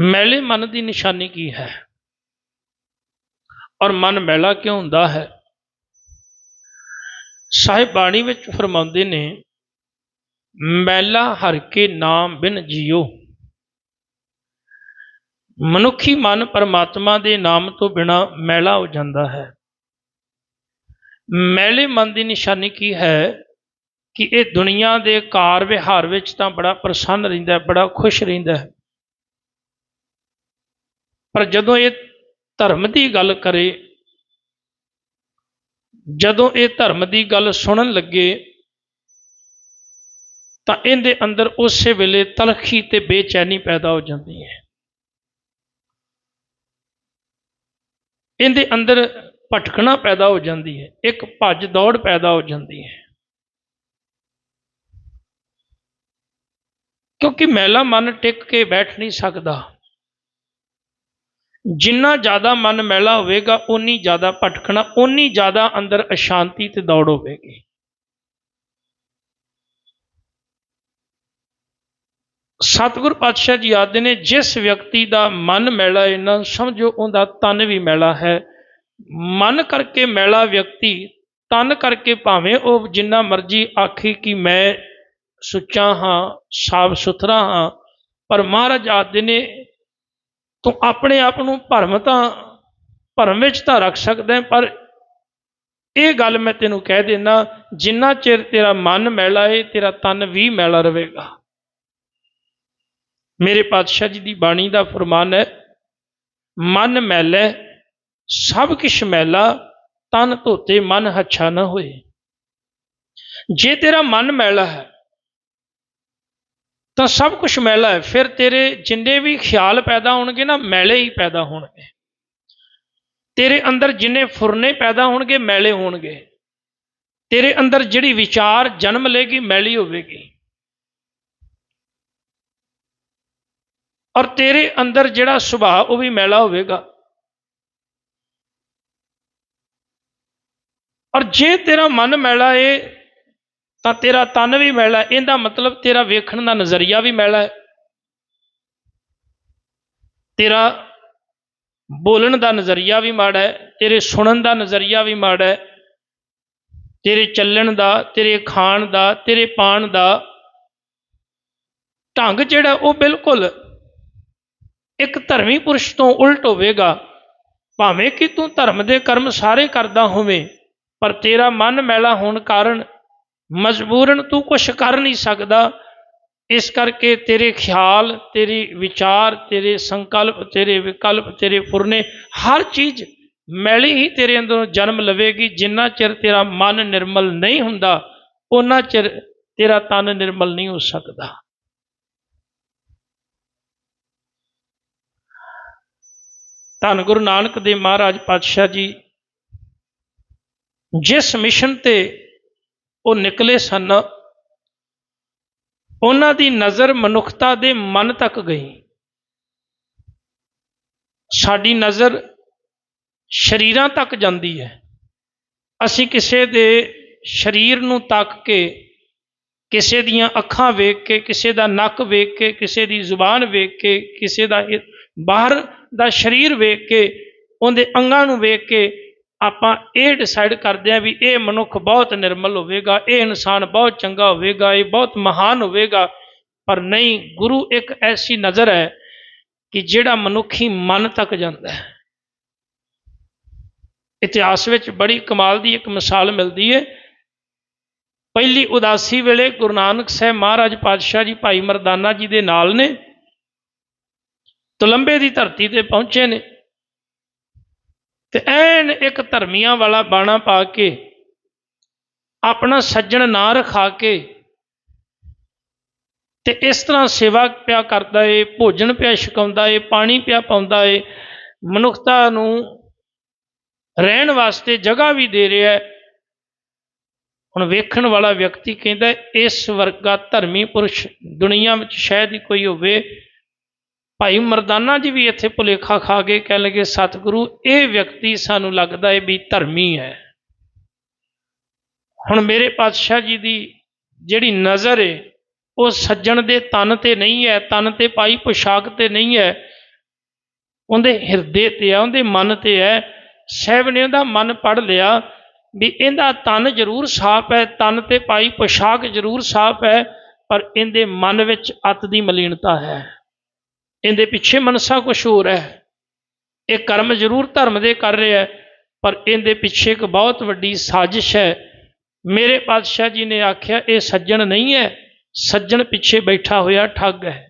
ਮੈਲੇ ਮਨ ਦੀ ਨਿਸ਼ਾਨੀ ਕੀ ਹੈ? ਔਰ ਮਨ ਮੈਲਾ ਕਿਉਂ ਹੁੰਦਾ ਹੈ? ਸਾਹਿਬ ਬਾਣੀ ਵਿੱਚ ਫਰਮਾਉਂਦੇ ਨੇ, ਮੈਲਾ ਹਰ ਕੇ ਨਾਮ ਬਿਨ ਜਿਉ ਮਨੁੱਖੀ ਮਨ ਪਰਮਾਤਮਾ ਦੇ ਨਾਮ ਤੋਂ ਬਿਨਾ ਮੈਲਾ ਹੋ ਜਾਂਦਾ ਹੈ। ਮੈਲੇ ਮਨ ਦੀ ਨਿਸ਼ਾਨੀ ਕੀ ਹੈ? ਕਿ ਇਹ ਦੁਨੀਆ ਦੇ ਕਾਰ ਵਿਹਾਰ ਵਿੱਚ ਤਾਂ ਬੜਾ ਪ੍ਰਸੰਨ ਰਹਿੰਦਾ ਬੜਾ ਖੁਸ਼ ਰਹਿੰਦਾ ਹੈ। ਪਰ ਜਦੋਂ ਇਹ ਧਰਮ ਦੀ ਗੱਲ ਕਰੇ, ਜਦੋਂ ਇਹ ਧਰਮ ਦੀ ਗੱਲ ਸੁਣਨ ਲੱਗੇ, ਤਾਂ ਇਹਦੇ ਅੰਦਰ ਉਸੇ ਵੇਲੇ ਤਲਖੀ ਤੇ ਬੇਚੈਨੀ ਪੈਦਾ ਹੋ ਜਾਂਦੀ ਹੈ। ਇਹਦੇ ਅੰਦਰ ਭਟਕਣਾ ਪੈਦਾ ਹੋ ਜਾਂਦੀ ਹੈ, ਇੱਕ ਭੱਜ ਦੌੜ ਪੈਦਾ ਹੋ ਜਾਂਦੀ ਹੈ। ਕਿਉਂਕਿ ਮੈਲਾ ਮਨ ਟਿਕ ਕੇ ਬੈਠ ਨਹੀਂ ਸਕਦਾ। ਜਿੰਨਾ ਜ਼ਿਆਦਾ ਮਨ ਮੈਲਾ ਹੋਵੇਗਾ ਉਨੀ ਜ਼ਿਆਦਾ ਭਟਕਣਾ ਉਨੀ ਜ਼ਿਆਦਾ ਅੰਦਰ ਅਸ਼ਾਂਤੀ ਤੇ ਦੌੜ ਹੋਵੇਗੀ। ਸਤਿਗੁਰ ਪਾਤਸ਼ਾਹ ਜੀ ਆਖਦੇ ਨੇ, ਜਿਸ ਵਿਅਕਤੀ ਦਾ ਮਨ ਮੈਲਾ ਹੈ ਨਾ ਸਮਝੋ, ਉਹਦਾ ਤਨ ਵੀ ਮੈਲਾ ਹੈ। ਮਨ ਕਰਕੇ ਮੈਲਾ ਵਿਅਕਤੀ, ਤਨ ਕਰਕੇ ਭਾਵੇਂ ਉਹ ਜਿੰਨਾ ਮਰਜ਼ੀ ਆਖੇ ਕਿ ਮੈਂ ਸੁੱਚਾ ਹਾਂ ਸਾਫ਼ ਸੁਥਰਾ ਹਾਂ, ਪਰ ਮਹਾਰਾਜ ਆਖਦੇ ਨੇ ਤੂੰ ਆਪਣੇ ਆਪ ਨੂੰ ਭਰਮ ਤਾਂ, ਭਰਮ ਵਿੱਚ ਤਾਂ ਰੱਖ ਸਕਦਾ ਪਰ ਇਹ ਗੱਲ ਮੈਂ ਤੈਨੂੰ ਕਹਿ ਦੇਣਾ ਜਿੰਨਾ ਚਿਰ ਤੇਰਾ ਮਨ ਮੈਲਾ ਹੈ, ਤੇਰਾ ਤਨ ਵੀ ਮੈਲਾ ਰਹੇਗਾ। ਮੇਰੇ ਪਾਤਸ਼ਾਹ ਜੀ ਦੀ ਬਾਣੀ ਦਾ ਫਰਮਾਨ ਹੈ, ਮਨ ਮੈਲੇ, ਸਭ ਕਿਛ ਮੈਲਾ, ਤਨ ਧੋਤੇ ਮਨ ਹੱਛਾ ਨਾ ਹੋਏ। ਜੇ ਤੇਰਾ ਮਨ ਮੈਲਾ ਹੈ ਤਾਂ ਸਭ ਕੁਝ ਮੈਲਾ ਹੈ। ਫਿਰ ਤੇਰੇ ਜਿੰਨੇ ਵੀ ਖਿਆਲ ਪੈਦਾ ਹੋਣਗੇ ਨਾ, ਮੈਲੇ ਹੀ ਪੈਦਾ ਹੋਣਗੇ। ਤੇਰੇ ਅੰਦਰ ਜਿੰਨੇ ਫੁਰਨੇ ਪੈਦਾ ਹੋਣਗੇ, ਮੈਲੇ ਹੋਣਗੇ। ਤੇਰੇ ਅੰਦਰ ਜਿਹੜੀ ਵਿਚਾਰ ਜਨਮ ਲੇਗੀ ਮੈਲੀ ਹੋਵੇਗੀ। ਔਰ ਤੇਰੇ ਅੰਦਰ ਜਿਹੜਾ ਸੁਭਾਅ, ਉਹ ਵੀ ਮੈਲਾ ਹੋਵੇਗਾ। ਔਰ ਜੇ ਤੇਰਾ ਮਨ ਮੈਲਾ ਏ ਤਾਂ ਤੇਰਾ ਤਨ ਵੀ ਮੈਲਾ ਇਹਦਾ ਮਤਲਬ ਤੇਰਾ ਵੇਖਣ ਦਾ ਨਜ਼ਰੀਆ ਵੀ ਮੈਲਾ ਹੈ। ਤੇਰਾ ਬੋਲਣ ਦਾ ਨਜ਼ਰੀਆ ਵੀ ਮਾੜਾ ਹੈ। ਤੇਰੇ ਸੁਣਨ ਦਾ ਨਜ਼ਰੀਆ ਵੀ ਮਾੜਾ ਹੈ। ਤੇਰੇ ਚੱਲਣ ਦਾ, ਤੇਰੇ ਖਾਣ ਦਾ, ਤੇਰੇ ਪਾਣ ਦਾ ਢੰਗ ਜਿਹੜਾ ਉਹ ਬਿਲਕੁਲ ਇੱਕ ਧਰਮੀ ਪੁਰਸ਼ ਤੋਂ ਉਲਟ ਹੋਵੇਗਾ। ਭਾਵੇਂ ਕਿ ਤੂੰ ਧਰਮ ਦੇ ਕਰਮ ਸਾਰੇ ਕਰਦਾ ਹੋਵੇਂ, ਪਰ ਤੇਰਾ ਮਨ ਮੈਲਾ ਹੋਣ ਕਾਰਨ ਮਜਬੂਰਨ ਤੂੰ ਕੁਝ ਕਰ ਨਹੀਂ ਸਕਦਾ। ਇਸ ਕਰਕੇ ਤੇਰੇ ਖਿਆਲ, ਤੇਰੀ ਵਿਚਾਰ, ਤੇਰੇ ਸੰਕਲਪ, ਤੇਰੇ ਵਿਕਲਪ, ਤੇਰੇ ਫੁਰਨੇ, ਹਰ ਚੀਜ਼ ਮੈਲੀ ਹੀ ਤੇਰੇ ਅੰਦਰੋਂ ਜਨਮ ਲਵੇਗੀ। ਜਿੰਨਾ ਚਿਰ ਤੇਰਾ ਮਨ ਨਿਰਮਲ ਨਹੀਂ ਹੁੰਦਾ ਉਹਨਾਂ ਚਿਰ ਤੇਰਾ ਤਨ ਨਿਰਮਲ ਨਹੀਂ ਹੋ ਸਕਦਾ। ਧੰਨ ਗੁਰੂ ਨਾਨਕ ਦੇਵ ਮਹਾਰਾਜ ਪਾਤਸ਼ਾਹ ਜੀ, ਜਿਸ ਮਿਸ਼ਨ ਤੇ ਉਹ ਨਿਕਲੇ ਸਨ। ਉਹਨਾਂ ਦੀ ਨਜ਼ਰ ਮਨੁੱਖਤਾ ਦੇ ਮਨ ਤੱਕ ਗਈ। ਸਾਡੀ ਨਜ਼ਰ ਸ਼ਰੀਰਾਂ ਤੱਕ ਜਾਂਦੀ ਹੈ। ਅਸੀਂ ਕਿਸੇ ਦੇ ਸਰੀਰ ਨੂੰ ਤੱਕ ਕੇ, ਕਿਸੇ ਦੀਆਂ ਅੱਖਾਂ ਵੇਖ ਕੇ, ਕਿਸੇ ਦਾ ਨੱਕ ਵੇਖ ਕੇ, ਕਿਸੇ ਦੀ ਜ਼ੁਬਾਨ ਵੇਖ ਕੇ, ਕਿਸੇ ਦਾ ਬਾਹਰ ਦਾ ਸਰੀਰ ਵੇਖ ਕੇ, ਉਹਦੇ ਅੰਗਾਂ ਨੂੰ ਵੇਖ ਕੇ ਆਪਾਂ ਇਹ ਡਿਸਾਈਡ ਕਰਦੇ ਆ ਵੀ ਇਹ ਮਨੁੱਖ ਬਹੁਤ ਨਿਰਮਲ ਹੋਵੇਗਾ, ਇਹ ਇਨਸਾਨ ਬਹੁਤ ਚੰਗਾ ਹੋਵੇਗਾ, ਇਹ ਬਹੁਤ ਮਹਾਨ ਹੋਵੇਗਾ। ਪਰ ਨਹੀਂ, ਗੁਰੂ ਇੱਕ ਐਸੀ ਨਜ਼ਰ ਹੈ ਕਿ ਜਿਹੜਾ ਮਨੁੱਖੀ ਮਨ ਤੱਕ ਜਾਂਦਾ ਹੈ। ਇਤਿਹਾਸ ਵਿੱਚ ਬੜੀ ਕਮਾਲ ਦੀ ਇੱਕ ਮਿਸਾਲ ਮਿਲਦੀ ਹੈ। ਪਹਿਲੀ ਉਦਾਸੀ ਵੇਲੇ ਗੁਰੂ ਨਾਨਕ ਸਾਹਿਬ ਮਹਾਰਾਜ ਪਾਤਸ਼ਾਹ ਜੀ ਭਾਈ ਮਰਦਾਨਾ ਜੀ ਦੇ ਨਾਲ ਨੇ, ਤੁਲੰਬੇ ਦੀ ਧਰਤੀ ਤੇ ਪਹੁੰਚੇ ਨੇ। ਤੇ ਐਨ ਇੱਕ ਧਰਮੀਆਂ ਵਾਲਾ ਬਾਣਾ ਪਾ ਕੇ, ਆਪਣਾ ਸੱਜਣ ਨਾ ਰਖਾ ਕੇ, ਤੇ ਇਸ ਤਰ੍ਹਾਂ ਸੇਵਾ ਪਿਆ ਕਰਦਾ ਏ, ਭੋਜਨ ਪਿਆ ਛਕਾਉਂਦਾ ਏ, ਪਾਣੀ ਪਿਆ ਪਾਉਂਦਾ ਏ, ਮਨੁੱਖਤਾ ਨੂੰ ਰਹਿਣ ਵਾਸਤੇ ਜਗ੍ਹਾ ਵੀ ਦੇ ਰਿਹਾ ਹੈ ਹੁਣ ਵੇਖਣ ਵਾਲਾ ਵਿਅਕਤੀ ਕਹਿੰਦਾ ਇਸ ਵਰਗਾ ਧਰਮੀ ਪੁਰਸ਼ ਦੁਨੀਆ ਵਿੱਚ ਸ਼ਾਇਦ ਹੀ ਕੋਈ ਹੋਵੇ। ਭਾਈ ਮਰਦਾਨਾ ਜੀ ਵੀ ਇੱਥੇ ਭੁਲੇਖਾ ਖਾ ਕੇ ਕਹਿ ਲਗੇ, ਸਤਿਗੁਰੂ, ਇਹ ਵਿਅਕਤੀ ਸਾਨੂੰ ਲੱਗਦਾ ਹੈ ਵੀ ਧਰਮੀ ਹੈ। ਹੁਣ ਮੇਰੇ ਪਾਤਸ਼ਾਹ ਜੀ ਦੀ ਜਿਹੜੀ ਨਜ਼ਰ ਹੈ ਉਹ ਸੱਜਣ ਦੇ ਤਨ ਤੇ ਨਹੀਂ ਹੈ, ਤਨ ਤੇ ਪਾਈ ਪੋਸ਼ਾਕ ਤੇ ਨਹੀਂ ਹੈ। ਉਹਦੇ ਹਿਰਦੇ ਤੇ ਆ, ਉਹਦੇ ਮਨ ਤੇ ਹੈ। ਸਾਹਿਬ ਨੇ ਉਹਦਾ ਮਨ ਪੜ ਲਿਆ ਵੀ ਇਹਦਾ ਤਨ ਜ਼ਰੂਰ ਸਾਫ਼ ਹੈ, ਤਨ ਤੇ ਪਾਈ ਪੋਸ਼ਾਕ ਜ਼ਰੂਰ ਸਾਫ਼ ਹੈ, ਪਰ ਇਹਦੇ ਮਨ ਵਿੱਚ ਅਤ ਦੀ ਮਲੀਨਤਾ ਹੈ। ਇਹਦੇ ਪਿੱਛੇ ਮਨਸਾ ਕੁਛ ਹੋਰ ਹੈ। ਇਹ ਕਰਮ ਜ਼ਰੂਰ ਧਰਮ ਦੇ ਕਰ ਰਿਹਾ ਪਰ ਇਹਦੇ ਪਿੱਛੇ ਇੱਕ ਬਹੁਤ ਵੱਡੀ ਸਾਜ਼ਿਸ਼ ਹੈ। ਮੇਰੇ ਪਾਤਸ਼ਾਹ ਜੀ ਨੇ ਆਖਿਆ, ਇਹ ਸੱਜਣ ਨਹੀਂ ਹੈ, ਸੱਜਣ ਪਿੱਛੇ ਬੈਠਾ ਹੋਇਆ ਠੱਗ ਹੈ।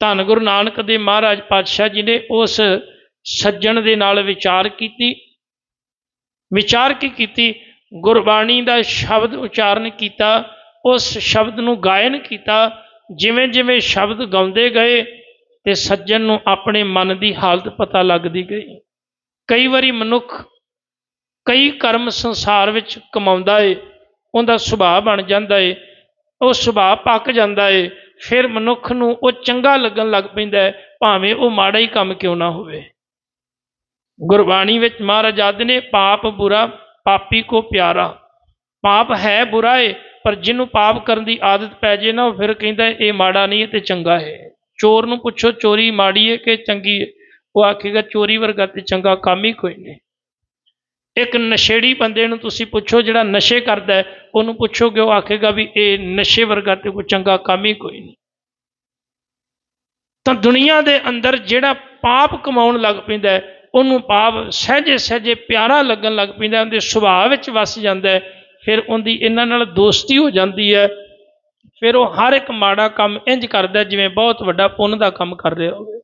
ਧੰਨ ਗੁਰੂ ਨਾਨਕ ਦੇਵ ਮਹਾਰਾਜ ਪਾਤਸ਼ਾਹ ਜੀ ਨੇ ਉਸ ਸੱਜਣ ਦੇ ਨਾਲ ਵਿਚਾਰ ਕੀਤੀ। ਵਿਚਾਰ ਕੀ ਕੀਤੀ? ਗੁਰਬਾਣੀ ਦਾ ਸ਼ਬਦ ਉਚਾਰਨ ਕੀਤਾ। ਉਸ ਸ਼ਬਦ ਨੂੰ ਗਾਇਨ ਕੀਤਾ, ਜਿਵੇਂ ਜਿਵੇਂ ਸ਼ਬਦ ਗਾਉਂਦੇ ਗਏ ਤੇ ਸੱਜਣ ਨੂੰ ਆਪਣੇ ਮਨ ਦੀ ਹਾਲਤ ਪਤਾ ਲੱਗਦੀ ਗਈ। ਕਈ ਵਾਰੀ ਮਨੁੱਖ ਕਈ ਕਰਮ ਸੰਸਾਰ ਵਿੱਚ ਕਮਾਉਂਦਾ ਏ, ਉਹਦਾ ਸੁਭਾਅ ਬਣ ਜਾਂਦਾ ਏ, ਉਹ ਸੁਭਾਅ ਪੱਕ ਜਾਂਦਾ ਏ, ਫਿਰ ਮਨੁੱਖ ਨੂੰ ਉਹ ਚੰਗਾ ਲੱਗਣ ਲੱਗ ਪੈਂਦਾ ਹੈ ਭਾਵੇਂ ਉਹ ਮਾੜਾ ਹੀ ਕੰਮ ਕਿਉਂ ਨਾ ਹੋਵੇ। ਗੁਰਬਾਣੀ ਵਿੱਚ ਮਹਾਰਾਜ ਆਖਦੇ ਨੇ, ਪਾਪ ਬੁਰਾ, ਪਾਪੀ ਕੋ ਪਿਆਰਾ। ਪਾਪ ਹੈ ਬੁਰਾ ਏ ਪਰ ਜਿਹਨੂੰ ਪਾਪ ਕਰਨ ਦੀ ਆਦਤ ਪੈ ਜੇ ਨਾ, ਉਹ ਫਿਰ ਕਹਿੰਦਾ ਇਹ ਮਾੜਾ ਨਹੀਂ ਇਹ ਤੇ ਚੰਗਾ ਹੈ। ਚੋਰ ਨੂੰ ਪੁੱਛੋ, ਚੋਰੀ ਮਾੜੀ ਹੈ ਕਿ ਚੰਗੀ ਹੈ? ਉਹ ਆਖੇਗਾ, ਚੋਰੀ ਵਰਗਾ ਤੇ ਚੰਗਾ ਕੰਮ ਹੀ ਕੋਈ ਨਹੀਂ। ਇੱਕ ਨਸ਼ੇੜੀ ਬੰਦੇ ਨੂੰ ਤੁਸੀਂ ਪੁੱਛੋ, ਜਿਹੜਾ ਨਸ਼ੇ ਕਰਦਾ ਹੈ, ਉਹਨੂੰ ਪੁੱਛੋਗੇ, ਉਹ ਆਖੇਗਾ ਵੀ ਇਹ ਨਸ਼ੇ ਵਰਗਾ ਤੇ ਕੋਈ ਚੰਗਾ ਕੰਮ ਹੀ ਕੋਈ ਨਹੀਂ। ਤਾਂ ਦੁਨੀਆ ਦੇ ਅੰਦਰ ਜਿਹੜਾ ਪਾਪ ਕਮਾਉਣ ਲੱਗ ਪੈਂਦਾ ਉਹਨੂੰ ਪਾਪ ਸਹਜੇ ਸਹਜੇ ਪਿਆਰਾ ਲੱਗਣ ਲੱਗ ਪੈਂਦਾ ਉਹਦੇ ਸੁਭਾਅ ਵਿੱਚ ਵਸ ਜਾਂਦਾ ਫਿਰ ਉਹਦੀ ਇਹਨਾਂ ਨਾਲ ਦੋਸਤੀ ਹੋ ਜਾਂਦੀ ਹੈ। ਫਿਰ ਉਹ ਹਰ ਇੱਕ ਮਾੜਾ ਕੰਮ ਇੰਜ ਕਰਦਾ ਜਿਵੇਂ ਬਹੁਤ ਵੱਡਾ ਪੁੰਨ ਦਾ ਕੰਮ ਕਰ ਰਿਹਾ ਹੋਵੇ।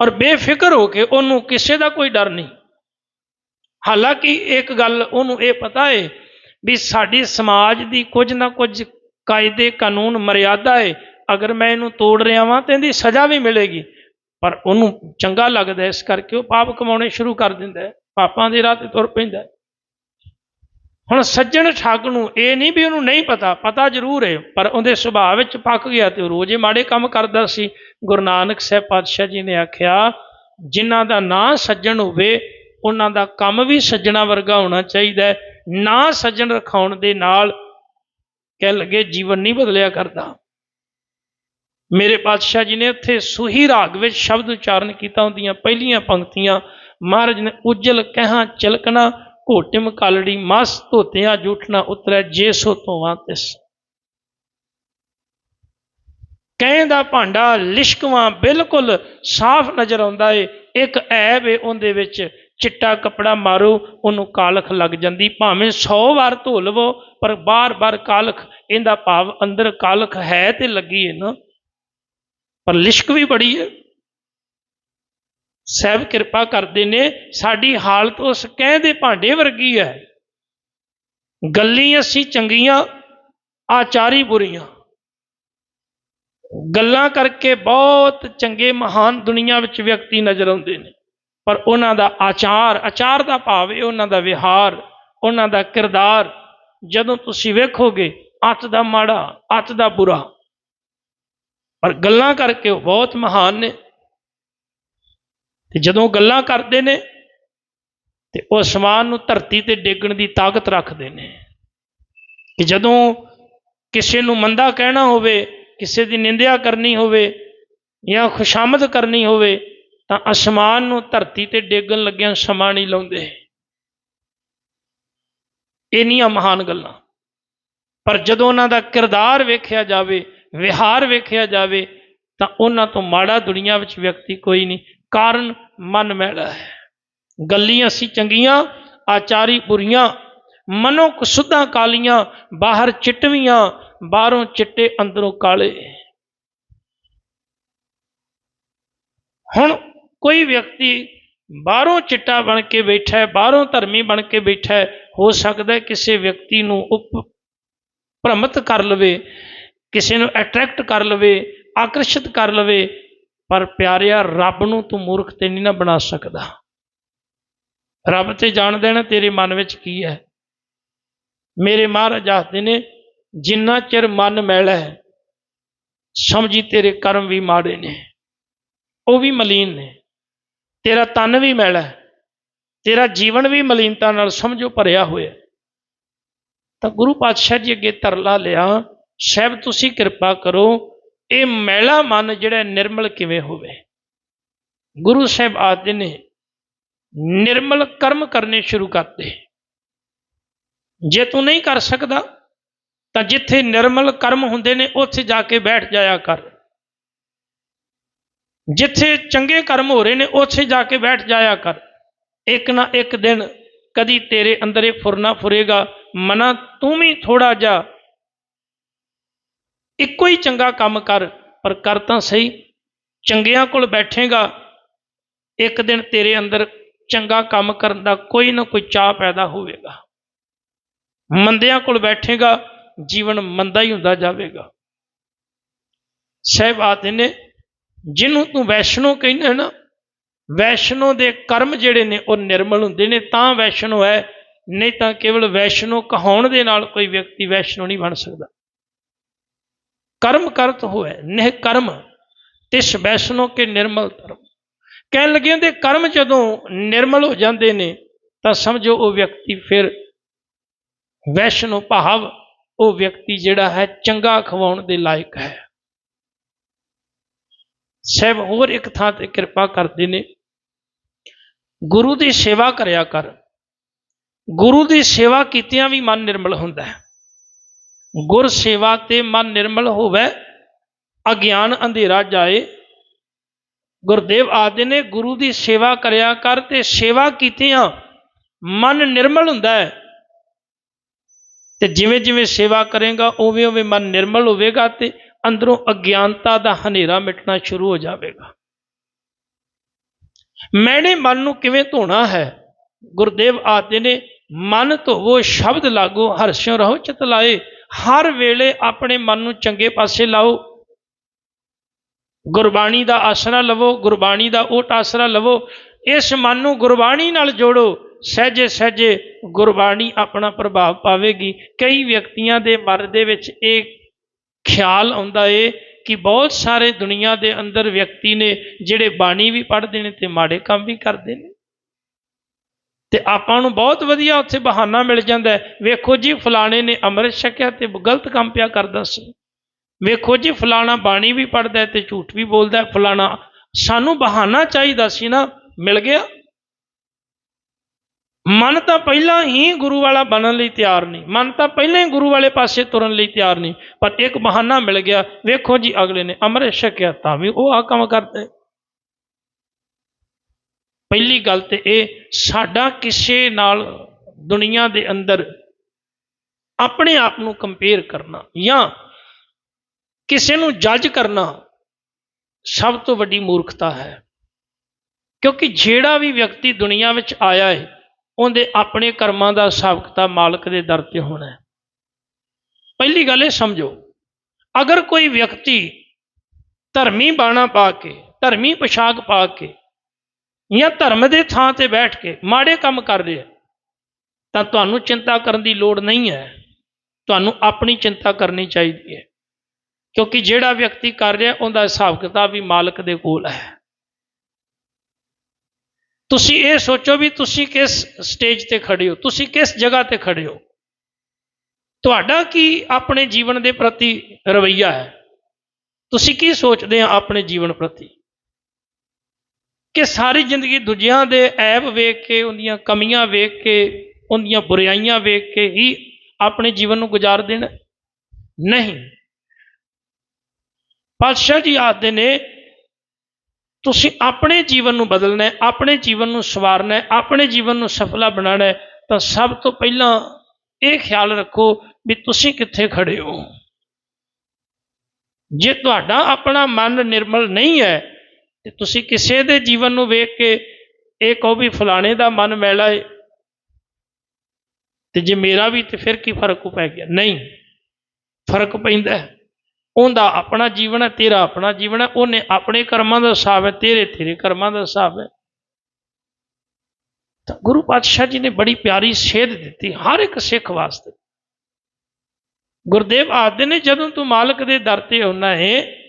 ਔਰ ਬੇਫਿਕਰ ਹੋ ਕੇ ਉਹਨੂੰ ਕਿਸੇ ਦਾ ਕੋਈ ਡਰ ਨਹੀਂ। ਹਾਲਾਂਕਿ ਇੱਕ ਗੱਲ ਉਹਨੂੰ ਇਹ ਪਤਾ ਹੈ ਵੀ ਸਾਡੀ ਸਮਾਜ ਦੀ ਕੁਝ ਨਾ ਕੁਝ ਕਾਇਦੇ, ਕਾਨੂੰਨ, ਮਰਿਆਦਾ ਹੈ। ਅਗਰ ਮੈਂ ਇਹਨੂੰ ਤੋੜ ਰਿਹਾ ਵਾਂ ਤਾਂ ਇਹਦੀ ਸਜ਼ਾ ਵੀ ਮਿਲੇਗੀ। ਪਰ ਉਹਨੂੰ ਚੰਗਾ ਲੱਗਦਾ ਇਸ ਕਰਕੇ ਉਹ ਪਾਪ ਕਮਾਉਣੇ ਸ਼ੁਰੂ ਕਰ ਦਿੰਦਾ ਪਾਪਾਂ ਦੇ ਰਾਹ ਤੇ ਤੁਰ ਪੈਂਦਾ ਹੁਣ ਸੱਜਣ ਠੱਗ ਨੂੰ ਇਹ ਨਹੀਂ ਵੀ ਉਹਨੂੰ ਨਹੀਂ ਪਤਾ ਪਤਾ ਜ਼ਰੂਰ ਹੈ, ਪਰ ਉਹਦੇ ਸੁਭਾਅ ਵਿੱਚ ਪੱਕ ਗਿਆ ਤੇ ਉਹ ਰੋਜ਼ ਮਾੜੇ ਕੰਮ ਕਰਦਾ ਸੀ। ਗੁਰੂ ਨਾਨਕ ਸਾਹਿਬ ਪਾਤਸ਼ਾਹ ਜੀ ਨੇ ਆਖਿਆ, ਜਿਨ੍ਹਾਂ ਦਾ ਨਾਂ ਸੱਜਣ ਹੋਵੇ, ਉਹਨਾਂ ਦਾ ਕੰਮ ਵੀ ਸੱਜਣਾ ਵਰਗਾ ਹੋਣਾ ਚਾਹੀਦਾ ਹੈ। ਨਾ ਸੱਜਣ ਰਖਾਉਣ ਦੇ ਨਾਲ ਕਹਿ ਲਗੇ, ਜੀਵਨ ਨਹੀਂ ਬਦਲਿਆ ਕਰਦਾ। ਮੇਰੇ ਪਾਤਸ਼ਾਹ ਜੀ ਨੇ ਉੱਥੇ ਸੁਹੀ ਰਾਗ ਵਿੱਚ ਸ਼ਬਦ ਉਚਾਰਨ ਕੀਤਾ ਹੁੰਦੀਆਂ ਪਹਿਲੀਆਂ ਪੰਕਤੀਆਂ, ਮਹਾਰਾਜ ਨੇ, ਉਜਲ ਕਹਾਂ ਚਲਕਣਾ ਘੋਟਿਮ ਕਾਲੜੀ ਮਸ ਧੋਤਿਆਂ ਜੂਠਣਾ ਉਤਰੈ ਜੇ ਸੋ ਤੋਵਾਂ ਤਿਸ। ਕਹਿ ਦਾ ਭਾਂਡਾ ਲਿਸ਼ਕਵਾਂ ਬਿਲਕੁਲ ਸਾਫ਼ ਨਜ਼ਰ ਆਉਂਦਾ ਏ, ਇੱਕ ਐਬ ਏ ਉਹਦੇ ਵਿੱਚ, ਚਿੱਟਾ ਕਪੜਾ ਮਾਰੋ, ਉਹਨੂੰ ਕਾਲਖ ਲੱਗ ਜਾਂਦੀ, ਭਾਵੇਂ 100 ਵਾਰ ਧੋ ਲਵੋ, ਪਰ ਬਾਰ-ਬਾਰ ਕਾਲਖ, ਇਹਦਾ ਭਾਵ ਅੰਦਰ ਕਾਲਖ ਹੈ ਤੇ ਲੱਗੀ ਏ ਨਾ। ਪਰ ਲਿਸ਼ਕ ਵੀ ਬੜੀ ਹੈ ਸਹਿਬ ਕਿਰਪਾ ਕਰਦੇ ਨੇ, ਸਾਡੀ ਹਾਲਤ ਉਸ ਕਹਿ ਦੇ ਭਾਂਡੇ ਵਰਗੀ ਹੈ। ਗੱਲੀ ਅਸੀਂ ਚੰਗੀਆਂ, ਆਚਾਰੀ ਬੁਰੀਆਂ। ਗੱਲਾਂ ਕਰਕੇ ਬਹੁਤ ਚੰਗੇ, ਮਹਾਨ ਦੁਨੀਆ ਵਿੱਚ ਵਿਅਕਤੀ ਨਜ਼ਰ ਆਉਂਦੇ ਨੇ। ਪਰ ਉਹਨਾਂ ਦਾ ਆਚਾਰ ਆਚਾਰ ਦਾ ਭਾਵ ਹੈ ਉਹਨਾਂ ਦਾ ਵਿਹਾਰ, ਉਹਨਾਂ ਦਾ ਕਿਰਦਾਰ। ਜਦੋਂ ਤੁਸੀਂ ਵੇਖੋਗੇ, ਅੱਤ ਦਾ ਮਾੜਾ, ਅੱਤ ਦਾ ਬੁਰਾ। ਪਰ ਗੱਲਾਂ ਕਰਕੇ ਉਹ ਬਹੁਤ ਮਹਾਨ ਨੇ। ਤੇ ਜਦੋਂ ਗੱਲਾਂ ਕਰਦੇ ਨੇ ਤੇ ਉਹ ਅਸਮਾਨ ਨੂੰ ਧਰਤੀ ਤੇ ਡੇਗਣ ਦੀ ਤਾਕਤ ਰੱਖਦੇ ਨੇ ਕਿ ਜਦੋਂ ਕਿਸੇ ਨੂੰ ਮੰਦਾ ਕਹਿਣਾ ਹੋਵੇ, ਕਿਸੇ ਦੀ ਨਿੰਦਿਆ ਕਰਨੀ ਹੋਵੇ ਜਾਂ ਖੁਸ਼ਾਮਦ ਕਰਨੀ ਹੋਵੇ, ਤਾਂ ਅਸਮਾਨ ਨੂੰ ਧਰਤੀ ਤੇ ਡੇਗਣ ਲੱਗਿਆਂ ਸਮਾਂ ਨਹੀਂ ਲਾਉਂਦੇ। ਇਹ ਨਹੀਂ ਆ ਮਹਾਨ ਗੱਲਾਂ। ਪਰ ਜਦੋਂ ਉਹਨਾਂ ਦਾ ਕਿਰਦਾਰ ਵੇਖਿਆ ਜਾਵੇ, ਵਿਹਾਰ ਵੇਖਿਆ ਜਾਵੇ, ਤਾਂ ਉਹਨਾਂ ਤੋਂ ਮਾੜਾ ਦੁਨੀਆ ਵਿੱਚ ਵਿਅਕਤੀ ਕੋਈ ਨਹੀਂ। ਕਾਰਨ ਮਨ ਮੈਲਾ ਹੈ। ਗੱਲੀਆਂ ਸੀ ਚੰਗੀਆਂ, ਆਚਾਰੀ ਬੁਰੀਆਂ ਮਨੋ ਕੁਸੁੱਧਾਂ ਕਾਲੀਆਂ, ਬਾਹਰ ਚਿੱਟਵੀਆਂ, ਬਾਹਰੋਂ ਚਿੱਟੇ ਅੰਦਰੋਂ ਕਾਲੇ। ਹੁਣ ਕੋਈ ਵਿਅਕਤੀ ਬਾਹਰੋਂ ਚਿੱਟਾ ਬਣ ਕੇ ਬੈਠਾ ਹੈ, ਬਾਹਰੋਂ ਧਰਮੀ ਬਣ ਕੇ ਬੈਠਾ ਹੈ, ਹੋ ਸਕਦਾ ਕਿਸੇ ਵਿਅਕਤੀ ਨੂੰ ਉਪ ਭ੍ਰਮਿਤ ਕਰ ਲਵੇ, ਕਿਸੇ ਨੂੰ ਅਟਰੈਕਟ ਕਰ ਲਵੇ, ਆਕਰਸ਼ਿਤ ਕਰ ਲਵੇ ਪਰ ਪਿਆਰਿਆ, ਰੱਬ ਨੂੰ ਤੂੰ ਮੂਰਖ ਤੇ ਨਹੀਂ ਨਾ ਬਣਾ ਸਕਦਾ। ਰੱਬ ਤੇ ਜਾਣ ਦੇਣਾ ਤੇਰੇ ਮਨ ਵਿੱਚ ਕੀ ਹੈ? ਮੇਰੇ ਮਹਾਰਾਜ ਆਖਦੇ ਨੇ, ਜਿੰਨਾ ਚਿਰ ਮਨ ਮੈਲਾ ਹੈ, ਸਮਝੀ ਤੇਰੇ ਕਰਮ ਵੀ ਮਾੜੇ ਨੇ, ਉਹ ਵੀ ਮਲੀਨ ਨੇ। ਤੇਰਾ ਤਨ ਵੀ ਮੈਲਾ ਹੈ, ਤੇਰਾ ਜੀਵਨ ਵੀ ਮਲੀਨਤਾ ਨਾਲ ਸਮਝੋ ਭਰਿਆ ਹੋਇਆ ਤਾਂ ਗੁਰੂ ਪਾਤਸ਼ਾਹ ਜੀ ਅੱਗੇ ਤਰਲਾ ਲਿਆ, ਸਾਹਿਬ ਤੁਸੀਂ ਕਿਰਪਾ ਕਰੋ ਇਹ ਮੈਲਾ ਮਨ ਜਿਹੜਾ ਨਿਰਮਲ ਕਿਵੇਂ ਹੋਵੇ? ਗੁਰੂ ਸਾਹਿਬ ਆਦਿ ਨੇ ਨਿਰਮਲ ਕਰਮ ਕਰਨੇ ਸ਼ੁਰੂ ਕਰਤੇ। ਜੇ ਤੂੰ ਨਹੀਂ ਕਰ ਸਕਦਾ, ਤਾਂ ਜਿੱਥੇ ਨਿਰਮਲ ਕਰਮ ਹੁੰਦੇ ਨੇ, ਉੱਥੇ ਜਾ ਕੇ ਬੈਠ ਜਾਇਆ ਕਰ। ਜਿੱਥੇ ਚੰਗੇ ਕਰਮ ਹੋ ਰਹੇ ਨੇ, ਉੱਥੇ ਜਾ ਕੇ ਬੈਠ ਜਾਇਆ ਕਰ। ਇੱਕ ਨਾ ਇੱਕ ਦਿਨ ਕਦੀ ਤੇਰੇ ਅੰਦਰ ਇਹ ਫੁਰਨਾ ਫੁਰੇਗਾ, ਮਨਾ ਤੂੰ ਵੀ ਥੋੜਾ ਜਿਹਾ ਇੱਕੋ ਹੀ ਚੰਗਾ ਕੰਮ ਕਰ, ਪਰ ਕਰ ਤਾਂ ਸਹੀ। ਚੰਗਿਆਂ ਕੋਲ ਬੈਠੇਗਾ, ਇੱਕ ਦਿਨ ਤੇਰੇ ਅੰਦਰ ਚੰਗਾ ਕੰਮ ਕਰਨ ਦਾ ਕੋਈ ਨਾ ਕੋਈ ਚਾਹ ਪੈਦਾ ਹੋਵੇਗਾ। ਮੰਦਿਆਂ ਕੋਲ ਬੈਠੇਗਾ, ਜੀਵਨ ਮੰਦਾ ਹੀ ਹੁੰਦਾ ਜਾਵੇਗਾ। ਸਹਿਬ ਆਤੇ ਨੇ, ਜਿਹਨੂੰ ਤੂੰ ਵੈਸ਼ਨੋ ਕਹਿੰਦਾ ਨਾ, ਵੈਸ਼ਨੋ ਦੇ ਕਰਮ ਜਿਹੜੇ ਨੇ ਉਹ ਨਿਰਮਲ ਹੁੰਦੇ ਨੇ, ਤਾਂ ਵੈਸ਼ਨੋ ਹੈ, ਨਹੀਂ ਤਾਂ ਕੇਵਲ ਵੈਸ਼ਨੋ ਕਹਾਉਣ ਦੇ ਨਾਲ ਕੋਈ ਵਿਅਕਤੀ ਵੈਸ਼ਨੋ ਨਹੀਂ ਬਣ ਸਕਦਾ। ਕਰਮ ਕਰਤ ਹੋਏ ਨਿਹ ਕਰਮ, ਤਿਸ ਵੈਸ਼ਨੋ ਕੇ ਨਿਰਮਲ ਧਰਮ। ਕਹਿਣ ਲੱਗੇ ਉਹਦੇ ਕਰਮ ਜਦੋਂ ਨਿਰਮਲ ਹੋ ਜਾਂਦੇ ਨੇ, ਤਾਂ ਸਮਝੋ ਉਹ ਵਿਅਕਤੀ ਫਿਰ ਵੈਸ਼ਨੋ ਭਾਵ, ਉਹ ਵਿਅਕਤੀ ਜਿਹੜਾ ਹੈ ਚੰਗਾ ਖਵਾਉਣ ਦੇ ਲਾਇਕ ਹੈ। ਸਹਿਬ ਹੋਰ ਇੱਕ ਥਾਂ ਤੇ ਕਿਰਪਾ ਕਰਦੇ ਨੇ, ਗੁਰੂ ਦੀ ਸੇਵਾ ਕਰਿਆ ਕਰ। ਗੁਰੂ ਦੀ ਸੇਵਾ ਕੀਤਿਆਂ ਵੀ ਮਨ ਨਿਰਮਲ ਹੁੰਦਾ ਹੈ। ਗੁਰ ਸੇਵਾ ਤੇ ਮਨ ਨਿਰਮਲ ਹੋਵੇ, ਅਗਿਆਨ ਅੰਧੇਰਾ ਜਾਏ। ਗੁਰਦੇਵ ਆਦੇ ਨੇ ਗੁਰੂ ਦੀ ਸੇਵਾ ਕਰਿਆ ਕਰ ਤੇ ਸੇਵਾ ਕੀਤਿਆਂ, ਮਨ ਨਿਰਮਲ ਹੁੰਦਾ ਹੈ। ਤੇ ਜਿਵੇਂ ਜਿਵੇਂ ਸੇਵਾ ਕਰੇਗਾ, ਉਵੇਂ ਉਵੇਂ ਮਨ ਨਿਰਮਲ ਹੋਵੇਗਾ ਤੇ ਅੰਦਰੋਂ ਅਗਿਆਨਤਾ ਦਾ ਹਨੇਰਾ ਮਿਟਣਾ ਸ਼ੁਰੂ ਹੋ ਜਾਵੇਗਾ। ਮੈਨੇ ਮਨ ਨੂੰ ਕਿਵੇਂ ਧੋਣਾ ਹੈ? ਗੁਰਦੇਵ ਆਦੇ ਨੇ ਮਨ ਧੋਵੋ, ਸ਼ਬਦ ਲਾਗੋ ਹਰਸ਼ਿਓ ਰਹੋ, ਚਿਤ ਲਾਏ। ਹਰ ਵੇਲੇ ਆਪਣੇ ਮਨ ਨੂੰ ਚੰਗੇ ਪਾਸੇ ਲਾਓ। ਗੁਰਬਾਣੀ ਦਾ ਆਸਰਾ ਲਵੋ, ਗੁਰਬਾਣੀ ਦਾ ਓਟ ਆਸਰਾ ਲਵੋ। ਇਸ ਮਨ ਨੂੰ ਗੁਰਬਾਣੀ ਨਾਲ ਜੋੜੋ। ਸਹਜੇ ਸਹਜੇ ਗੁਰਬਾਣੀ ਆਪਣਾ ਪ੍ਰਭਾਵ ਪਾਵੇਗੀ। ਕਈ ਵਿਅਕਤੀਆਂ ਦੇ ਮਨ ਦੇ ਵਿੱਚ ਇਹ ਖਿਆਲ ਆਉਂਦਾ ਏ ਕਿ ਬਹੁਤ ਸਾਰੇ ਦੁਨੀਆ ਦੇ ਅੰਦਰ ਵਿਅਕਤੀ ਨੇ ਜਿਹੜੇ ਬਾਣੀ ਵੀ ਪੜ੍ਹਦੇ ਨੇ ਤੇ ਮਾੜੇ ਕੰਮ ਵੀ ਕਰਦੇ ਨੇ। ਤੇ ਆਪਾਂ ਨੂੰ ਬਹੁਤ ਵਧੀਆ ਉੱਥੇ ਬਹਾਨਾ ਮਿਲ ਜਾਂਦਾ ਵੇਖੋ ਜੀ, ਫਲਾਣੇ ਨੇ ਅੰਮ੍ਰਿਤ ਛਕਿਆ ਤੇ ਗਲਤ ਕੰਮ ਪਿਆ ਕਰਦਾ ਸੀ। ਵੇਖੋ ਜੀ, ਫਲਾਣਾ ਬਾਣੀ ਵੀ ਪੜਦਾ ਹੈ ਤੇ ਝੂਠ ਵੀ ਬੋਲਦਾ ਫਲਾਣਾ ਸਾਨੂੰ ਬਹਾਨਾ ਚਾਹੀਦਾ ਸੀ ਨਾ, ਮਿਲ ਗਿਆ। ਮਨ ਤਾਂ ਪਹਿਲਾਂ ਹੀ ਗੁਰੂ ਵਾਲਾ ਬਣਨ ਲਈ ਤਿਆਰ ਨਹੀਂ। ਮਨ ਤਾਂ ਪਹਿਲਾਂ ਹੀ ਗੁਰੂ ਵਾਲੇ ਪਾਸੇ ਤੁਰਨ ਲਈ ਤਿਆਰ ਨਹੀਂ। ਪਰ ਇੱਕ ਬਹਾਨਾ ਮਿਲ ਗਿਆ। ਵੇਖੋ ਜੀ, ਅਗਲੇ ਨੇ ਅੰਮ੍ਰਿਤ ਛਕਿਆ ਤਾਂ ਵੀ ਉਹ ਆ ਕੰਮ ਕਰਦੇ। ਪਹਿਲੀ ਗੱਲ ਤੇ ਇਹ, ਸਾਡਾ ਕਿਸੇ ਨਾਲ ਦੁਨੀਆ ਦੇ ਅੰਦਰ ਆਪਣੇ ਆਪ ਨੂੰ ਕੰਪੇਅਰ ਕਰਨਾ ਜਾਂ ਕਿਸੇ ਨੂੰ ਜੱਜ ਕਰਨਾ ਸਭ ਤੋਂ ਵੱਡੀ ਮੂਰਖਤਾ ਹੈ। ਕਿਉਂਕਿ ਜਿਹੜਾ ਵੀ ਵਿਅਕਤੀ ਦੁਨੀਆ ਵਿੱਚ ਆਇਆ ਹੈ ਉਹਦੇ ਆਪਣੇ ਕਰਮਾਂ ਦਾ ਹਿਸਾਬ ਕਿਤਾਬ ਮਾਲਕ ਦੇ ਦਰ ਤੇ ਹੋਣਾ ਹੈ। ਪਹਿਲੀ ਗੱਲ ਇਹ ਸਮਝੋ, ਅਗਰ ਕੋਈ ਵਿਅਕਤੀ ਧਰਮੀ ਬਾਣਾ ਪਾ ਕੇ, ਧਰਮੀ ਪੋਸ਼ਾਕ ਪਾ ਕੇ ਜਾਂ ਧਰਮ ਦੇ ਥਾਂ ਤੇ ਬੈਠ ਕੇ ਮਾੜੇ ਕੰਮ ਕਰ ਰਿਹਾ ਤਾਂ ਤੁਹਾਨੂੰ ਚਿੰਤਾ ਕਰਨ ਦੀ ਲੋੜ ਨਹੀਂ ਹੈ। ਤੁਹਾਨੂੰ ਆਪਣੀ ਚਿੰਤਾ ਕਰਨੀ ਚਾਹੀਦੀ ਹੈ। ਕਿਉਂਕਿ ਜਿਹੜਾ ਵਿਅਕਤੀ ਕਰ ਰਿਹਾ, ਉਹਦਾ ਹਿਸਾਬ ਕਿਤਾਬ ਵੀ ਮਾਲਕ ਦੇ ਕੋਲ ਹੈ। ਤੁਸੀਂ ਇਹ ਸੋਚੋ ਵੀ ਤੁਸੀਂ ਕਿਸ ਸਟੇਜ ਤੇ ਖੜੇ ਹੋ, ਤੁਸੀਂ ਕਿਸ ਜਗ੍ਹਾ ਤੇ ਖੜੇ ਹੋ। ਤੁਹਾਡਾ ਕੀ ਆਪਣੇ ਜੀਵਨ ਦੇ ਪ੍ਰਤੀ ਰਵਈਆ ਹੈ? ਤੁਸੀਂ ਕੀ ਸੋਚਦੇ ਆ ਆਪਣੇ ਜੀਵਨ ਪ੍ਰਤੀ? ਕਿ ਸਾਰੀ ਜ਼ਿੰਦਗੀ ਦੂਜਿਆਂ ਦੇ ਐਬ ਵੇਖ ਕੇ, ਉਹਦੀਆਂ ਕਮੀਆਂ ਵੇਖ ਕੇ, ਉਹਦੀਆਂ ਬੁਰਾਈਆਂ ਵੇਖ ਕੇ ਹੀ ਆਪਣੇ ਜੀਵਨ ਨੂੰ ਗੁਜ਼ਾਰ ਦੇਣਾ ਨਹੀਂ। ਪਾਤਸ਼ਾਹ ਜੀ ਆਖਦੇ ਨੇ, ਤੁਸੀਂ ਆਪਣੇ ਜੀਵਨ ਨੂੰ ਬਦਲਣਾ ਹੈ, ਆਪਣੇ ਜੀਵਨ ਨੂੰ ਸਵਾਰਨਾ ਹੈ, ਆਪਣੇ ਜੀਵਨ ਨੂੰ ਸਫਲਾ ਬਣਾਉਣਾ ਹੈ, ਤਾਂ ਸਭ ਤੋਂ ਪਹਿਲਾਂ ਇਹ ਖਿਆਲ ਰੱਖੋ ਵੀ ਤੁਸੀਂ ਕਿੱਥੇ ਖੜੇ ਹੋ। ਜੇ ਤੁਹਾਡਾ ਆਪਣਾ ਮਨ ਨਿਰਮਲ ਨਹੀਂ ਹੈ ਤੇ ਤੁਸੀਂ ਕਿਸੇ ਦੇ ਜੀਵਨ ਨੂੰ ਵੇਖ ਕੇ ਇਹ ਕਹੋ ਵੀ ਫਲਾਣੇ ਦਾ ਮਨ ਮੈਲਾ ਹੈ ਤੇ ਜੇ ਮੇਰਾ ਵੀ ਤੇ ਫਿਰ ਕੀ ਫ਼ਰਕ ਪੈ ਗਿਆ? ਨਹੀਂ, ਫ਼ਰਕ ਪੈਂਦਾ ਉਹਦਾ ਆਪਣਾ ਜੀਵਨ ਹੈ, ਤੇਰਾ ਆਪਣਾ ਜੀਵਨ ਹੈ। ਉਹਨੇ ਆਪਣੇ ਕਰਮਾਂ ਦਾ ਹਿਸਾਬ ਹੈ, ਤੇਰੇ ਤੇਰੇ ਕਰਮਾਂ ਦਾ ਹਿਸਾਬ ਹੈ। ਤਾਂ ਗੁਰੂ ਪਾਤਸ਼ਾਹ ਜੀ ਨੇ ਬੜੀ ਪਿਆਰੀ ਸੇਧ ਦਿੱਤੀ ਹਰ ਇੱਕ ਸਿੱਖ ਵਾਸਤੇ। ਗੁਰਦੇਵ ਆਖਦੇ ਨੇ ਜਦੋਂ ਤੂੰ ਮਾਲਕ ਦੇ ਦਰ ਤੇ ਆਉਣਾ ਹੈ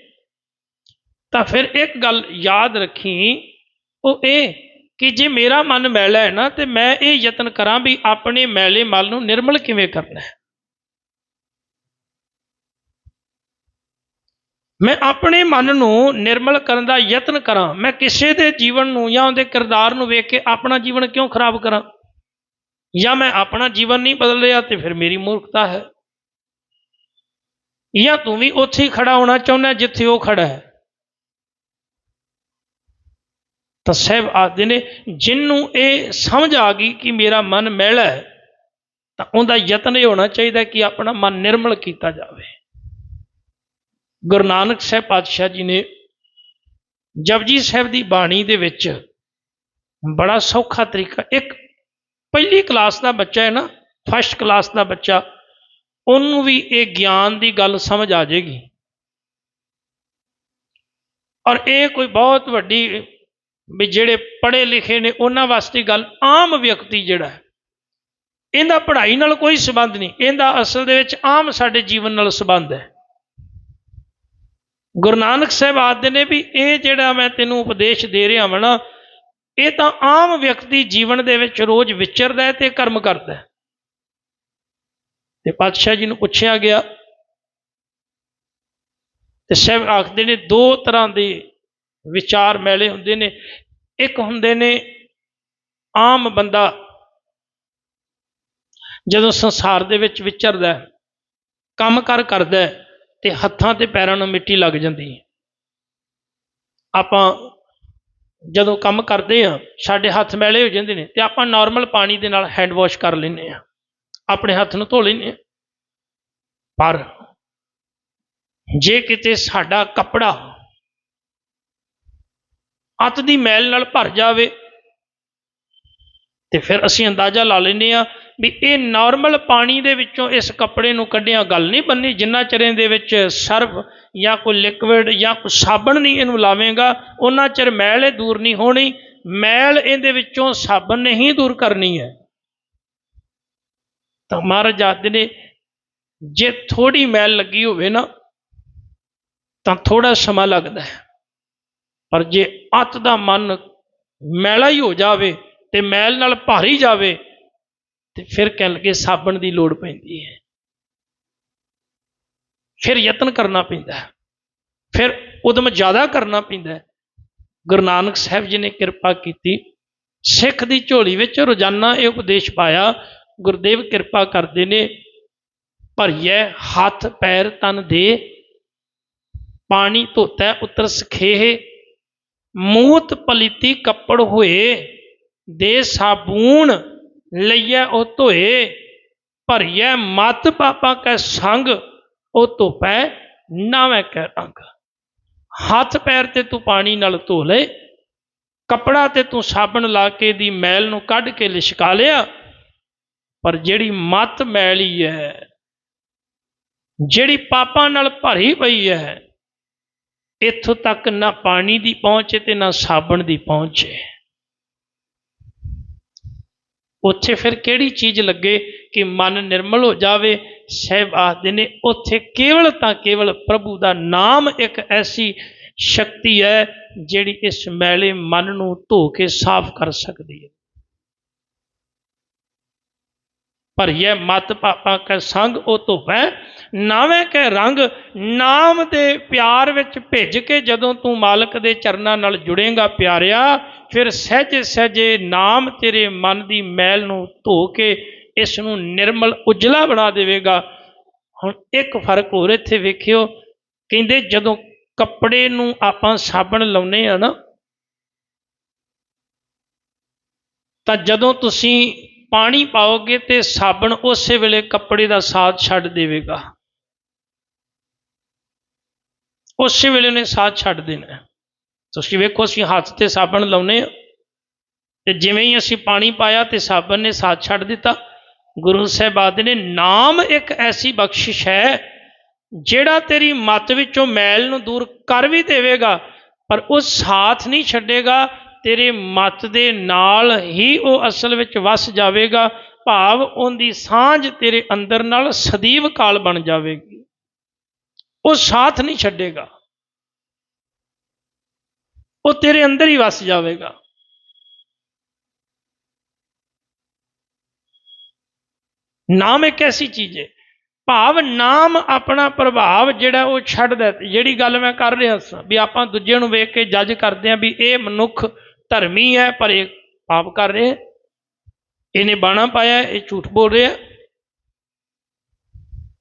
ਤਾਂ ਫਿਰ ਇੱਕ ਗੱਲ ਯਾਦ ਰੱਖੀ, ਉਹ ਇਹ ਕਿ ਜੇ ਮੇਰਾ ਮਨ ਮੈਲਾ ਹੈ ਨਾ, ਤੇ ਮੈਂ ਇਹ ਯਤਨ ਕਰਾਂ ਵੀ ਆਪਣੇ ਮੈਲੇ ਮਲ ਨੂੰ ਨਿਰਮਲ ਕਿਵੇਂ ਕਰਨਾ ਹੈ। ਮੈਂ ਆਪਣੇ ਮਨ ਨੂੰ ਨਿਰਮਲ ਕਰਨ ਦਾ ਯਤਨ ਕਰਾਂ। ਮੈਂ ਕਿਸੇ ਦੇ ਜੀਵਨ ਨੂੰ ਜਾਂ ਉਹਦੇ ਕਿਰਦਾਰ ਨੂੰ ਵੇਖ ਕੇ ਆਪਣਾ ਜੀਵਨ ਕਿਉਂ ਖਰਾਬ ਕਰਾਂ? ਜਾਂ ਮੈਂ ਆਪਣਾ ਜੀਵਨ ਨਹੀਂ ਬਦਲ ਰਿਹਾ ਤੇ ਫਿਰ ਮੇਰੀ ਮੂਰਖਤਾ ਹੈ? ਜਾਂ ਤੂੰ ਵੀ ਉੱਥੇ ਹੀ ਖੜਾ ਹੋਣਾ ਚਾਹੁੰਦਾ ਜਿੱਥੇ ਉਹ ਖੜਾ ਹੈ? ਤਾਂ ਸਹਿਬ ਆਖਦੇ ਨੇ, ਜਿੰਨੂੰ ਇਹ ਸਮਝ ਆ ਗਈ ਕਿ ਮੇਰਾ ਮਨ ਮੈਲਾ ਹੈ, ਤਾਂ ਉਹਦਾ ਯਤਨ ਇਹ ਹੋਣਾ ਚਾਹੀਦਾ ਕਿ ਆਪਣਾ ਮਨ ਨਿਰਮਲ ਕੀਤਾ ਜਾਵੇ। ਗੁਰੂ ਨਾਨਕ ਸਾਹਿਬ ਪਾਤਸ਼ਾਹ ਜੀ ਨੇ ਜਪਜੀ ਸਾਹਿਬ ਦੀ ਬਾਣੀ ਦੇ ਵਿੱਚ ਬੜਾ ਸੌਖਾ ਤਰੀਕਾ, ਇੱਕ ਪਹਿਲੀ ਕਲਾਸ ਦਾ ਬੱਚਾ ਹੈ ਨਾ, ਫਸਟ ਕਲਾਸ ਦਾ ਬੱਚਾ, ਉਹਨੂੰ ਵੀ ਇਹ ਗਿਆਨ ਦੀ ਗੱਲ ਸਮਝ ਆ ਜਾਏਗੀ। ਔਰ ਇਹ ਕੋਈ ਬਹੁਤ ਵੱਡੀ ਵੀ ਜਿਹੜੇ ਪੜ੍ਹੇ ਲਿਖੇ ਨੇ ਉਹਨਾਂ ਵਾਸਤੇ ਗੱਲ ਆਮ ਵਿਅਕਤੀ ਜਿਹੜਾ ਹੈ, ਇਹਦਾ ਪੜ੍ਹਾਈ ਨਾਲ ਕੋਈ ਸਬੰਧ ਨਹੀਂ, ਇਹਦਾ ਅਸਲ ਦੇ ਵਿੱਚ ਆਮ ਸਾਡੇ ਜੀਵਨ ਨਾਲ ਸਬੰਧ ਹੈ। ਗੁਰੂ ਨਾਨਕ ਸਾਹਿਬ ਆਖਦੇ ਨੇ ਵੀ ਇਹ ਜਿਹੜਾ ਮੈਂ ਤੈਨੂੰ ਉਪਦੇਸ਼ ਦੇ ਰਿਹਾ ਹਾਂ ਨਾ, ਇਹ ਤਾਂ ਆਮ ਵਿਅਕਤੀ ਜੀਵਨ ਦੇ ਵਿੱਚ ਰੋਜ਼ ਵਿਚਰਦਾ ਹੈ ਤੇ ਕਰਮ ਕਰਦਾ ਹੈ। ਤੇ ਪਾਤਸ਼ਾਹ ਜੀ ਨੂੰ ਪੁੱਛਿਆ ਗਿਆ, ਤੇ ਸਾਹਿਬ ਆਖਦੇ ਨੇ ਦੋ ਤਰ੍ਹਾਂ ਦੇ ਵਿਚਾਰ ਮੈਲੇ ਹੁੰਦੇ ਨੇ। ਇੱਕ ਹੁੰਦੇ ਨੇ ਆਮ ਬੰਦਾ ਜਦੋਂ ਸੰਸਾਰ ਦੇ ਵਿੱਚ ਵਿਚਰਦਾ ਕੰਮ ਕਰ ਕਰਦਾ ਹੈ ਤੇ ਹੱਥਾਂ ਤੇ ਪੈਰਾਂ ਨੂੰ ਮਿੱਟੀ ਲੱਗ ਜਾਂਦੀ ਹੈ। ਆਪਾਂ ਜਦੋਂ ਕੰਮ ਕਰਦੇ ਆ ਸਾਡੇ ਹੱਥ ਮੈਲੇ ਹੋ ਜਾਂਦੇ ਨੇ ਤੇ ਆਪਾਂ ਨਾਰਮਲ ਪਾਣੀ ਦੇ ਨਾਲ ਹੈਂਡ ਵਾਸ਼ ਕਰ ਲੈਂਦੇ ਆ ਆਪਣੇ ਹੱਥ ਨੂੰ ਧੋ ਲੈਂਦੇ ਆ ਪਰ ਜੇ ਕਿਤੇ ਸਾਡਾ ਕੱਪੜਾ ਅੱਤ ਦੀ ਮੈਲ ਨਾਲ ਭਰ ਜਾਵੇ। ਤੇ ਫਿਰ ਅਸੀਂ ਅੰਦਾਜ਼ਾ ਲਾ ਲੈਂਦੇ ਆ ਵੀ ਇਹ ਨਾਰਮਲ ਪਾਣੀ ਦੇ ਵਿੱਚੋਂ ਇਸ ਕੱਪੜੇ ਨੂੰ ਕੱਢਿਆ ਗੱਲ ਨਹੀਂ ਬੰਨੀ ਜਿੰਨਾ ਚਿਰ ਦੇ ਵਿੱਚ ਸਰਫ ਜਾਂ ਕੋਈ ਲਿਕਵਿਡ ਜਾਂ ਕੋਈ ਸਾਬਣ ਨਹੀਂ ਇਹਨੂੰ ਲਾਵੇਂਗਾ ਉਹਨਾਂ ਚਿਰ ਮੈਲ ਇਹ ਦੂਰ ਨਹੀਂ ਹੋਣੀ। ਮੈਲ ਇਹਦੇ ਵਿੱਚੋਂ ਸਾਬਣ ਨਹੀਂ ਦੂਰ ਕਰਨੀ ਹੈ। ਤਾਂ ਮਹਾਰਾਜ ਆਖਦੇ ਨੇ, ਜੇ ਥੋੜੀ ਮੈਲ ਲੱਗੀ ਹੋਵੇ ਨਾ, ਤਾਂ ਥੋੜਾ ਸਮਾਂ ਲੱਗਦਾ ਹੈ। ਪਰ ਜੇ ਅੱਤ ਦਾ ਮਨ ਮੈਲਾ ਹੀ ਹੋ ਜਾਵੇ ਤੇ ਮੈਲ ਨਾਲ ਭਾਰੀ ਜਾਵੇ, ਤੇ ਫਿਰ ਕਹਿ ਲੱਗੇ ਸਾਬਣ ਦੀ ਲੋੜ ਪੈਂਦੀ ਹੈ। ਫਿਰ ਯਤਨ ਕਰਨਾ ਪੈਂਦਾ ਹੈ। ਫਿਰ ਉਦਮ ਜ਼ਿਆਦਾ ਕਰਨਾ ਪੈਂਦਾ ਹੈ। ਗੁਰੂ ਨਾਨਕ ਸਾਹਿਬ ਜੀ ਨੇ ਕਿਰਪਾ ਕੀਤੀ। ਸਿੱਖ ਦੀ ਝੋਲੀ ਵਿੱਚ ਰੋਜ਼ਾਨਾ ਇਹ ਉਪਦੇਸ਼ ਪਾਇਆ, ਗੁਰਦੇਵ ਕਿਰਪਾ ਕਰਦੇ ਨੇ, ਭਰੀਐ ਹੱਥ, ਪੈਰ, ਤਨ ਦੇ ਪਾਣੀ, ਧੋਤਾ ਉਤਰ ਸਖੇਹ ਮੂਤ ਪਲੀਤੀ ਕੱਪੜ ਹੋਏ, ਦੇ ਸਾਬੂਨ ਲਈਐ ਉਹ ਧੋਏ, ਭਰੀਐ ਮਤ ਪਾਪਾ ਕੈ ਸੰਗ, ਉਹ ਧੋਪੈ ਨਾਵੇਂ ਕੈ ਰੰਗ। ਹੱਥ ਪੈਰ ਤੇ ਤੂੰ ਪਾਣੀ ਨਾਲ ਧੋ ਲੈ, ਕੱਪੜਾ ਤੇ ਤੂੰ ਸਾਬਣ ਲਾ ਕੇ ਦੀ ਮੈਲ ਨੂੰ ਕੱਢ ਕੇ ਲਿਸ਼ਕਾ ਲਿਆ, ਪਰ ਜਿਹੜੀ ਮਤ ਮੈਲੀ ਹੈ ਜਿਹੜੀ ਪਾਪਾਂ ਨਾਲ ਭਰੀ ਪਈ ਹੈ ਇੱਥੋਂ ਤੱਕ ਨਾ ਪਾਣੀ ਦੀ ਪਹੁੰਚ ਤੇ ਨਾ ਸਾਬਣ ਦੀ ਪਹੁੰਚ। ਹੈ ਉੱਥੇ ਫਿਰ ਕਿਹੜੀ ਚੀਜ਼ ਲੱਗੇ ਕਿ ਮਨ ਨਿਰਮਲ ਹੋ ਜਾਵੇ? ਸਹਿਬ ਆਖਦੇ ਨੇ, ਉੱਥੇ ਕੇਵਲ ਤਾਂ ਕੇਵਲ ਪ੍ਰਭੂ ਦਾ ਨਾਮ ਇੱਕ ਐਸੀ ਸ਼ਕਤੀ ਹੈ ਜਿਹੜੀ ਇਸ ਮੈਲੇ ਮਨ ਨੂੰ ਧੋ ਕੇ ਸਾਫ਼ ਕਰ ਸਕਦੀ ਹੈ। ਭਰੀਏ ਮਤ ਪਾਪਾਂ ਕੈ ਸੰਗ, ਉਹ ਧੋਪੈ ਨਾਵੇਂ ਕੈ ਰੰਗ। ਨਾਮ ਦੇ ਪਿਆਰ ਵਿੱਚ ਭਿੱਜ ਕੇ ਜਦੋਂ ਤੂੰ ਮਾਲਕ ਦੇ ਚਰਨਾਂ ਨਾਲ ਜੁੜੇਗਾ ਪਿਆਰਿਆ, ਫਿਰ ਸਹਿਜੇ ਸਹਿਜੇ ਨਾਮ ਤੇਰੇ ਮਨ ਦੀ ਮੈਲ ਨੂੰ ਧੋ ਕੇ ਇਸ ਨੂੰ ਨਿਰਮਲ ਉਜਲਾ ਬਣਾ ਦੇਵੇਗਾ। ਹੁਣ ਇੱਕ ਫ਼ਰਕ ਹੋਰ ਇੱਥੇ ਵੇਖਿਓ, ਕਹਿੰਦੇ ਜਦੋਂ ਕੱਪੜੇ ਨੂੰ ਆਪਾਂ ਸਾਬਣ ਲਾਉਨੇ ਆ ਨਾ, ਤਾਂ ਜਦੋਂ ਤੁਸੀਂ ਪਾਣੀ ਪਾਓਗੇ ਤੇ ਸਾਬਣ ਉਸੇ ਵੇਲੇ ਕੱਪੜੇ ਦਾ ਸਾਥ ਛੱਡ ਦੇਵੇਗਾ। ਉਸੇ ਵੇਲੇ ਨੇ ਸਾਥ ਛੱਡ ਦੇਣਾ ਤੁਸੀਂ ਵੇਖੋ, ਅਸੀਂ ਹੱਥ ਤੇ ਸਾਬਣ ਲਾਉਨੇ ਤੇ ਜਿਵੇਂ ਹੀ ਅਸੀਂ ਪਾਣੀ ਪਾਇਆ ਤੇ ਸਾਬਣ ਨੇ ਸਾਥ ਛੱਡ ਦਿੱਤਾ, ਗੁਰੂ ਸਾਹਿਬ ਨੇ, ਨਾਮ ਇੱਕ ਐਸੀ ਬਖਸ਼ਿਸ਼ ਹੈ ਜਿਹੜਾ ਤੇਰੀ ਮਤ ਵਿੱਚੋਂ ਮੈਲ ਨੂੰ ਦੂਰ ਕਰ ਵੀ ਦੇਵੇਗਾ, ਪਰ ਉਹ ਸਾਥ ਨਹੀਂ ਛੱਡੇਗਾ ਤੇਰੇ ਮਤ ਦੇ ਨਾਲ ਹੀ ਉਹ ਅਸਲ ਵਿੱਚ ਵਸ ਜਾਵੇਗਾ, ਭਾਵ ਉਹਦੀ ਸਾਂਝ ਤੇਰੇ ਅੰਦਰ ਨਾਲ ਸਦੀਵ ਕਾਲ ਬਣ ਜਾਵੇਗੀ। ਉਹ ਸਾਥ ਨਹੀਂ ਛੱਡੇਗਾ। ਉਹ ਤੇਰੇ ਅੰਦਰ ਹੀ ਵਸ ਜਾਵੇਗਾ। ਨਾਮ ਇੱਕ ਐਸੀ ਚੀਜ਼ ਹੈ। ਭਾਵ ਨਾਮ ਆਪਣਾ ਪ੍ਰਭਾਵ ਜਿਹੜਾ ਉਹ ਛੱਡਦਾ ਜਿਹੜੀ ਗੱਲ ਮੈਂ ਕਰ ਰਿਹਾ ਸਾਂ, ਵੀ ਆਪਾਂ ਦੂਜੇ ਨੂੰ ਵੇਖ ਕੇ ਜੱਜ ਕਰਦੇ ਹਾਂ ਵੀ ਇਹ ਮਨੁੱਖ ਧਰਮੀ ਹੈ, ਪਰ ਇਹ ਪਾਪ ਕਰ ਰਿਹਾ ਹੈ। ਇਹਨੇ ਬਾਣਾ ਪਾਇਆ, ਇਹ ਝੂਠ ਬੋਲ ਰਿਹਾ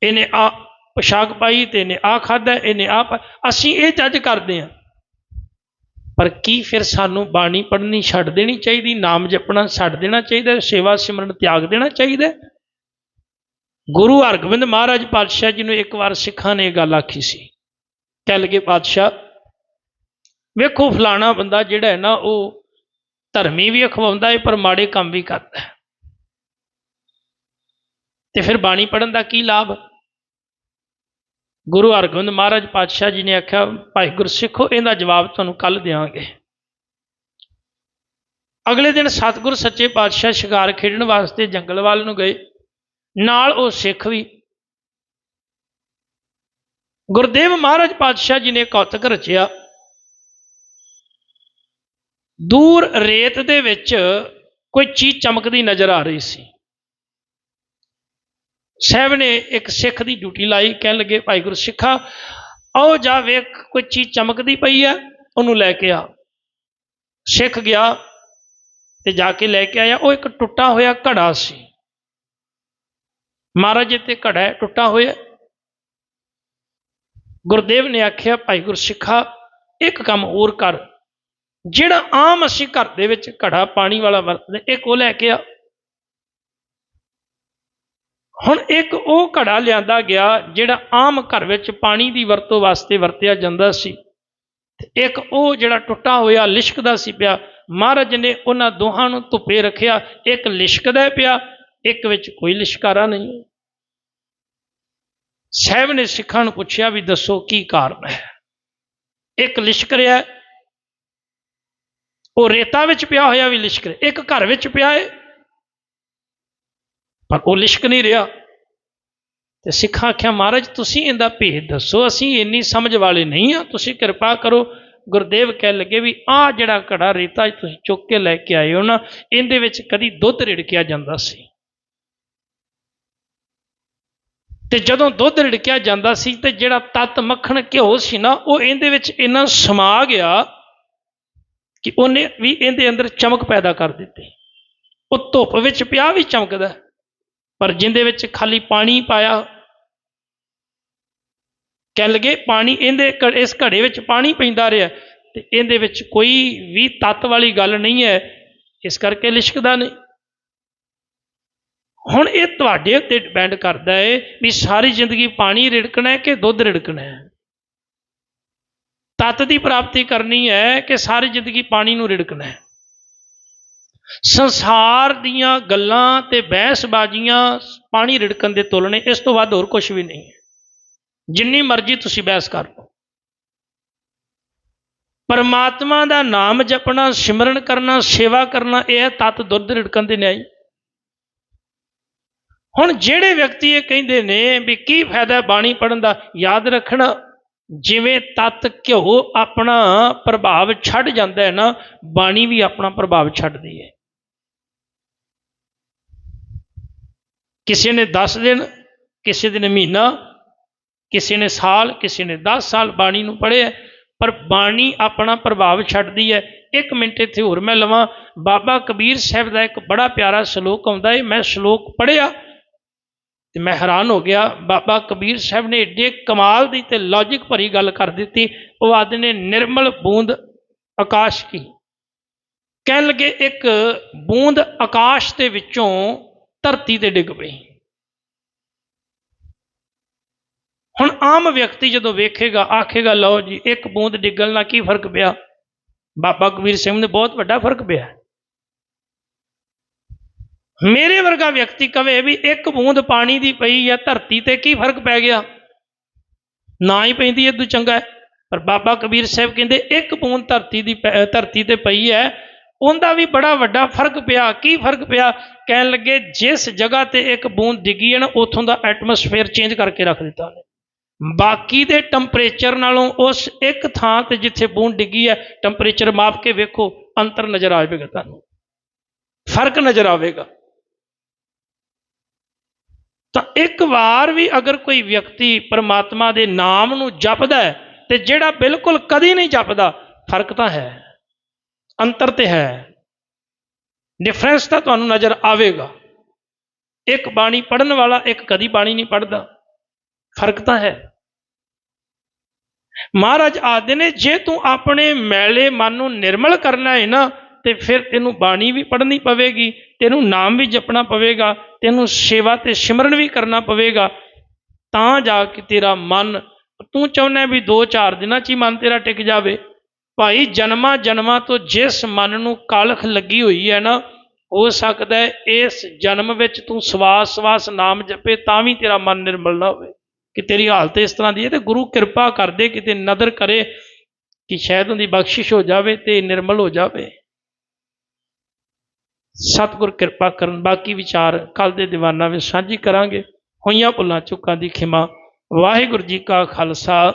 ਇਹਨੇ ਆ ਪੋਸ਼ਾਕ ਪਾਈ ਤੇ ਇਹਨੇ ਆ ਖਾਦਾ ਇਹਨੇ ਆ ਅਸੀਂ ਇਹ ਜੱਜ ਕਰਦੇ ਹਾਂ। ਪਰ ਕੀ ਫਿਰ ਸਾਨੂੰ ਬਾਣੀ ਪੜ੍ਹਨੀ ਛੱਡ ਦੇਣੀ ਚਾਹੀਦੀ, ਨਾਮ ਜਪਣਾ ਛੱਡ ਦੇਣਾ ਚਾਹੀਦਾ, ਸੇਵਾ ਸਿਮਰਨ ਤਿਆਗ ਦੇਣਾ ਚਾਹੀਦਾ? ਗੁਰੂ ਹਰਗੋਬਿੰਦ ਮਹਾਰਾਜ ਪਾਤਸ਼ਾਹ ਜੀ ਨੂੰ ਇੱਕ ਵਾਰ ਸਿੱਖਾਂ ਨੇ ਇਹ ਗੱਲ ਆਖੀ ਸੀ। ਕਹਿ ਲਗੇ, ਪਾਤਸ਼ਾਹ ਵੇਖੋ, ਫਲਾਣਾ ਬੰਦਾ ਜਿਹੜਾ ਹੈ ਨਾ, ਉਹ ਧਰਮੀ ਵੀ ਅਖਵਾਉਂਦਾ ਹੈ ਪਰ ਮਾੜੇ ਕੰਮ ਵੀ ਕਰਦਾ ਹੈ। ਤੇ ਫਿਰ ਬਾਣੀ ਪੜਨ ਦਾ ਕੀ ਲਾਭ? ਗੁਰੂ ਹਰਗੋਬਿੰਦ ਮਹਾਰਾਜ ਪਾਤਸ਼ਾਹ ਜੀ ਨੇ ਆਖਿਆ, ਭਾਈ ਗੁਰਸਿੱਖੋ, ਇਹਦਾ ਜਵਾਬ ਤੁਹਾਨੂੰ ਕੱਲ ਦੇਵਾਂਗੇ ਅਗਲੇ ਦਿਨ ਸਤਿਗੁਰ ਸੱਚੇ ਪਾਤਸ਼ਾਹ ਸ਼ਿਕਾਰ ਖੇਡਣ ਵਾਸਤੇ ਜੰਗਲ ਵੱਲ ਨੂੰ ਗਏ। ਨਾਲ ਉਹ ਸਿੱਖ ਵੀ। ਗੁਰਦੇਵ ਮਹਾਰਾਜ ਪਾਤਸ਼ਾਹ ਜੀ ਨੇ ਕੌਤਕ ਰਚਿਆ। ਦੂਰ ਰੇਤ ਦੇ ਵਿੱਚ ਕੋਈ ਚੀਜ਼ ਚਮਕਦੀ ਨਜ਼ਰ ਆ ਰਹੀ ਸੀ। ਸਾਹਿਬ ਨੇ ਇੱਕ ਸਿੱਖ ਦੀ ਡਿਊਟੀ ਲਾਈ, ਕਹਿਣ ਲੱਗੇ ਭਾਈ ਗੁਰੂ ਸਿੱਖਾ, ਆਓ ਜਾ ਵੇਖ ਕੋਈ ਚੀਜ਼ ਚਮਕਦੀ ਪਈ ਹੈ ਉਹਨੂੰ ਲੈ ਕੇ ਆ। ਸਿੱਖ ਗਿਆ ਤੇ ਜਾ ਕੇ ਲੈ ਕੇ ਆਇਆ। ਉਹ ਇੱਕ ਟੁੱਟਾ ਹੋਇਆ ਘੜਾ ਸੀ। ਮਹਾਰਾਜ ਜੀ ਤੇ ਘੜਾ ਟੁੱਟਾ ਹੋਇਆ। ਗੁਰਦੇਵ ਨੇ ਆਖਿਆ ਭਾਈ ਗੁਰਸਿੱਖਾ ਇੱਕ ਕੰਮ ਹੋਰ ਕਰ। ਜਿਹੜਾ ਆਮ ਅਸੀਂ ਘਰ ਦੇ ਵਿੱਚ ਘੜਾ ਪਾਣੀ ਵਾਲਾ ਵਰਤਦੇ, ਇੱਕ ਉਹ ਲੈ ਕੇ ਆ। ਹੁਣ ਇੱਕ ਉਹ ਘੜਾ ਲਿਆਂਦਾ ਗਿਆ ਜਿਹੜਾ ਆਮ ਘਰ ਵਿੱਚ ਪਾਣੀ ਦੀ ਵਰਤੋਂ ਵਾਸਤੇ ਵਰਤਿਆ ਜਾਂਦਾ ਸੀ। ਇੱਕ ਉਹ ਜਿਹੜਾ ਟੁੱਟਾ ਹੋਇਆ, ਲਿਸ਼ਕਦਾ ਸੀ ਪਿਆ। ਮਹਾਰਾਜ ਨੇ ਉਹਨਾਂ ਦੋਹਾਂ ਨੂੰ ਧੁੱਪੇ ਰੱਖਿਆ। ਇੱਕ ਲਿਸ਼ਕਦਾ ਪਿਆ, ਇੱਕ ਵਿੱਚ ਕੋਈ ਲਿਸ਼ਕਾਰਾ ਨਹੀਂ। ਸਾਹਿਬ ਨੇ ਸਿੱਖਾਂ ਨੂੰ ਪੁੱਛਿਆ ਵੀ ਦੱਸੋ ਕੀ ਕਾਰਨ ਹੈ? ਇੱਕ ਲਿਸ਼ਕ ਰਿਹਾ ਉਹ ਰੇਤਾ ਵਿੱਚ ਪਿਆ ਹੋਇਆ ਵੀ ਲਿਸ਼ਕ ਰਿਹਾ, ਇੱਕ ਘਰ ਵਿੱਚ ਪਿਆ ਹੈ। ਪਰ ਉਹ ਲਿਸ਼ਕ ਨਹੀਂ ਰਿਹਾ। ਤੇ ਸਿੱਖਾਂ ਆਖਿਆ, ਮਹਾਰਾਜ, ਤੁਸੀਂ ਇਹਦਾ ਭੇਦ ਦੱਸੋ, ਅਸੀਂ ਇੰਨੀ ਸਮਝ ਵਾਲੇ ਨਹੀਂ ਆ ਤੁਸੀਂ ਕਿਰਪਾ ਕਰੋ, ਗੁਰਦੇਵ ਕਹਿ ਲੱਗੇ ਵੀ ਆਹ ਜਿਹੜਾ ਘੜਾ ਰੇਤਾ ਤੁਸੀਂ ਚੁੱਕ ਕੇ ਲੈ ਕੇ ਆਏ ਹੋ ਨਾ, ਇਹਦੇ ਵਿੱਚ ਕਦੀ ਦੁੱਧ ਰਿੜਕਿਆ ਜਾਂਦਾ ਸੀ। ਤੇ ਜਦੋਂ ਦੁੱਧ ਰਿੜਕਿਆ ਜਾਂਦਾ ਸੀ ਤੇ ਜਿਹੜਾ ਤਤ ਮੱਖਣ ਘਿਓ ਸੀ ਨਾ, ਉਹ ਇਹਦੇ ਵਿੱਚ ਇੰਨਾ ਸਮਾ ਗਿਆ ਕਿ ਉਹਨੇ ਵੀ ਇਹਦੇ ਅੰਦਰ ਚਮਕ ਪੈਦਾ ਕਰ ਦਿੱਤੀ। ਉਹ ਧੁੱਪ ਵਿੱਚ ਪਿਆ ਵੀ ਚਮਕਦਾ ਪਰ ਜਿੰਦੇ ਵਿੱਚ ਖਾਲੀ ਪਾਣੀ ਪਾਇਆ ਕਹਿ ਲਗੇ ਪਾਣੀ ਇਹਦੇ ਘ- ਇਸ ਘੜੇ ਵਿੱਚ ਪਾਣੀ ਪੈਂਦਾ ਰਿਹਾ, ਤੇ ਇਹਦੇ ਵਿੱਚ ਕੋਈ ਵੀ ਤੱਤ ਵਾਲੀ ਗੱਲ ਨਹੀਂ ਹੈ, ਇਸ ਕਰਕੇ ਲਿਸ਼ਕਦਾ ਨਹੀਂ। ਹੁਣ ਇਹ ਤੁਹਾਡੇ ਉੱਤੇ ਡਿਪੈਂਡ ਕਰਦਾ ਹੈ ਵੀ ਸਾਰੀ ਜ਼ਿੰਦਗੀ ਪਾਣੀ ਰਿੜਕਣਾ ਹੈ ਕਿ ਦੁੱਧ ਰਿੜਕਣਾ ਹੈ? ਤੱਤ ਦੀ ਪ੍ਰਾਪਤੀ ਕਰਨੀ ਹੈ ਕਿ ਸਾਰੀ ਜ਼ਿੰਦਗੀ ਪਾਣੀ ਨੂੰ ਰਿੜਕਣਾ ਹੈ। ਸੰਸਾਰ ਦੀਆਂ ਗੱਲਾਂ ਤੇ ਬਹਿਸਬਾਜ਼ੀਆਂ ਪਾਣੀ ਰਿੜਕਣ ਦੇ ਤੁਲ ਨੇ, ਇਸ ਤੋਂ ਵੱਧ ਹੋਰ ਕੁਝ ਵੀ ਨਹੀਂ ਹੈ। ਜਿੰਨੀ ਮਰਜ਼ੀ ਤੁਸੀਂ ਬਹਿਸ ਕਰ ਲਓ। ਪਰਮਾਤਮਾ ਦਾ ਨਾਮ ਜਪਣਾ, ਸਿਮਰਨ ਕਰਨਾ, ਸੇਵਾ ਕਰਨਾ, ਇਹ ਹੈ ਤਤ ਦੁੱਧ ਰਿੜਕਣ ਦੇ ਨਿਆਈ। ਹੁਣ ਜਿਹੜੇ ਵਿਅਕਤੀ ਇਹ ਕਹਿੰਦੇ ਨੇ ਵੀ ਕੀ ਫਾਇਦਾ ਬਾਣੀ ਪੜਨ ਦਾ, ਯਾਦ ਰੱਖਣਾ ਜਿਵੇਂ ਤਤ ਘਿਓ ਆਪਣਾ ਪ੍ਰਭਾਵ ਛੱਡ ਜਾਂਦਾ ਹੈ ਨਾ, ਬਾਣੀ ਵੀ ਆਪਣਾ ਪ੍ਰਭਾਵ ਛੱਡਦੀ ਹੈ। ਕਿਸੇ ਨੇ 10 ਦਿਨ, ਕਿਸੇ ਦਿਨ ਮਹੀਨਾ, ਕਿਸੇ ਨੇ ਸਾਲ, ਕਿਸੇ ਨੇ 10 ਸਾਲ ਬਾਣੀ ਨੂੰ ਪੜ੍ਹਿਆ, ਪਰ ਬਾਣੀ ਆਪਣਾ ਪ੍ਰਭਾਵ ਛੱਡਦੀ ਹੈ। ਇੱਕ ਮਿੰਟ ਇੱਥੇ ਹੋਰ ਮੈਂ ਲਵਾਂ। ਬਾਬਾ ਕਬੀਰ ਸਾਹਿਬ ਦਾ ਇੱਕ ਬੜਾ ਪਿਆਰਾ ਸ਼ਲੋਕ ਆਉਂਦਾ ਹੈ। ਮੈਂ ਸ਼ਲੋਕ ਪੜ੍ਹਿਆ ਤੇ ਮੈਂ ਹੈਰਾਨ ਹੋ ਗਿਆ। ਬਾਬਾ ਕਬੀਰ ਸਾਹਿਬ ਨੇ ਏਡੇ ਕਮਾਲ ਦੀ ਤੇ ਲੌਜੀਕ ਭਰੀ ਗੱਲ ਕਰ ਦਿੱਤੀ। ਉਹ ਆਦਿ ਨੇ ਨਿਰਮਲ ਬੂੰਦ ਆਕਾਸ਼ ਕੀ। ਕਹਿਣ ਲੱਗੇ ਇੱਕ ਬੂੰਦ ਆਕਾਸ਼ ਦੇ ਵਿੱਚੋਂ ਧਰਤੀ ਤੇ ਡਿੱਗ ਪਈ। ਹੁਣ ਆਮ ਵਿਅਕਤੀ ਜਦੋਂ ਵੇਖੇਗਾ, ਆਖੇਗਾ, ਲਓ ਜੀ, ਇੱਕ ਬੂੰਦ ਡਿੱਗਣ ਨਾਲ ਕੀ ਫ਼ਰਕ ਪਿਆ? ਬਾਬਾ ਕਬੀਰ ਸਿੰਘ ਨੇ ਬਹੁਤ ਵੱਡਾ ਫ਼ਰਕ ਪਿਆ। ਮੇਰੇ ਵਰਗਾ ਵਿਅਕਤੀ ਕਵੇ ਵੀ ਇੱਕ ਬੂੰਦ ਪਾਣੀ ਦੀ ਪਈ ਹੈ ਧਰਤੀ ਤੇ ਕੀ ਫ਼ਰਕ ਪੈ ਗਿਆ? ਨਾ ਹੀ ਪੈਂਦੀ ਇਹ ਚੰਗਾ ਹੈ। ਪਰ ਬਾਬਾ ਕਬੀਰ ਸਾਹਿਬ ਕਹਿੰਦੇ, ਇੱਕ ਬੂੰਦ ਧਰਤੀ ਦੀ ਪੈ- ਧਰਤੀ ਤੇ ਪਈ ਹੈ, ਉਹਦਾ ਵੀ ਬੜਾ ਵੱਡਾ ਫ਼ਰਕ ਪਿਆ। ਕੀ ਫ਼ਰਕ ਪਿਆ? ਕਹਿਣ ਲੱਗੇ, ਜਿਸ ਜਗ੍ਹਾ ਤੇ ਇੱਕ ਬੂੰਦ ਡਿੱਗੀ ਹੈ ਨਾ, ਉੱਥੋਂ ਦਾ ਐਟਮੋਸਫੇਅਰ ਚੇਂਜ ਕਰਕੇ ਰੱਖ ਦਿੱਤਾ ਉਹਨੇ। ਬਾਕੀ ਦੇ ਟੈਂਪਰੇਚਰ ਨਾਲੋਂ ਉਸ ਇੱਕ ਥਾਂ ਤੇ ਜਿੱਥੇ ਬੂੰਦ ਡਿੱਗੀ ਹੈ, ਟੈਂਪਰੇਚਰ ਮਾਪ ਕੇ ਵੇਖੋ, ਅੰਤਰ ਨਜ਼ਰ ਆਵੇਗਾ ਤੁਹਾਨੂੰ। ਫ਼ਰਕ ਨਜ਼ਰ ਆਵੇਗਾ। ਤਾਂ ਇੱਕ ਵਾਰ ਵੀ ਅਗਰ ਕੋਈ ਵਿਅਕਤੀ ਪਰਮਾਤਮਾ ਦੇ ਨਾਮ ਨੂੰ ਜਪਦਾ ਹੈ ਤੇ ਜਿਹੜਾ ਬਿਲਕੁਲ ਕਦੀ ਨਹੀਂ ਜਪਦਾ, ਫ਼ਰਕ ਤਾਂ ਹੈ। ਅੰਤਰ ਤੇ ਹੈ। ਡਿਫਰੈਂਸ ਤਾਂ ਤੁਹਾਨੂੰ ਨਜ਼ਰ ਆਵੇਗਾ। ਇੱਕ ਬਾਣੀ ਪੜਨ ਵਾਲਾ ਇੱਕ ਕਦੀ ਬਾਣੀ ਨਹੀਂ ਪੜਦਾ ਫ਼ਰਕ ਤਾਂ ਹੈ। ਮਹਾਰਾਜ ਆਖਦੇ ਨੇ, ਜੇ ਤੂੰ ਆਪਣੇ ਮੈਲੇ ਮਨ ਨੂੰ ਨਿਰਮਲ ਕਰਨਾ ਹੈ ਨਾ ਤੇ ਫਿਰ ਤੈਨੂੰ ਬਾਣੀ ਵੀ ਪੜ੍ਹਨੀ ਪਵੇਗੀ, ਤੈਨੂੰ ਨਾਮ ਵੀ ਜਪਣਾ ਪਵੇਗਾ, ਤੈਨੂੰ ਸੇਵਾ ਤੇ ਸਿਮਰਨ ਵੀ ਕਰਨਾ ਪਵੇਗਾ। ਤਾਂ ਜਾ ਕੇ ਤੇਰਾ ਮਨ, ਤੂੰ ਚਾਹੁੰਦਾ ਵੀ 2-4 ਦਿਨਾਂ 'ਚ ਹੀ ਮਨ ਤੇਰਾ ਟਿਕ ਜਾਵੇ। ਭਾਈ ਜਨਮਾਂ ਜਨਮਾਂ ਤੋਂ ਜਿਸ ਮਨ ਨੂੰ ਕਾਲਖ ਲੱਗੀ ਹੋਈ ਹੈ ਨਾ, ਹੋ ਸਕਦਾ ਹੈ ਇਸ ਜਨਮ ਵਿੱਚ ਤੂੰ ਸਵਾਸ ਸਵਾਸ ਨਾਮ ਜਪੇ ਤਾਂ ਵੀ ਤੇਰਾ ਮਨ ਨਿਰਮਲ ਨਾ ਹੋਵੇ। ਕਿ ਤੇਰੀ ਹਾਲਤ ਇਸ ਤਰ੍ਹਾਂ ਦੀ ਹੈ ਤੇ ਗੁਰੂ ਕਿਰਪਾ ਕਰਦੇ ਕਿਤੇ ਨਦਰ ਕਰੇ ਕਿ ਸ਼ਾਇਦ ਉਹਦੀ ਬਖਸ਼ਿਸ਼ ਹੋ ਜਾਵੇ ਤੇ ਨਿਰਮਲ ਹੋ ਜਾਵੇ। ਸਤਿਗੁਰ ਕਿਰਪਾ ਕਰਨ, ਬਾਕੀ ਵਿਚਾਰ ਕੱਲ ਦੇ ਦੀਵਾਨਾਂ ਵਿੱਚ ਸਾਂਝੀ ਕਰਾਂਗੇ। ਹੋਈਆਂ ਭੁੱਲਾਂ, ਚੁੱਕਾਂ ਦੀ ਖਿਮਾ। ਵਾਹਿਗੁਰੂ ਜੀ ਕਾ ਖਾਲਸਾ।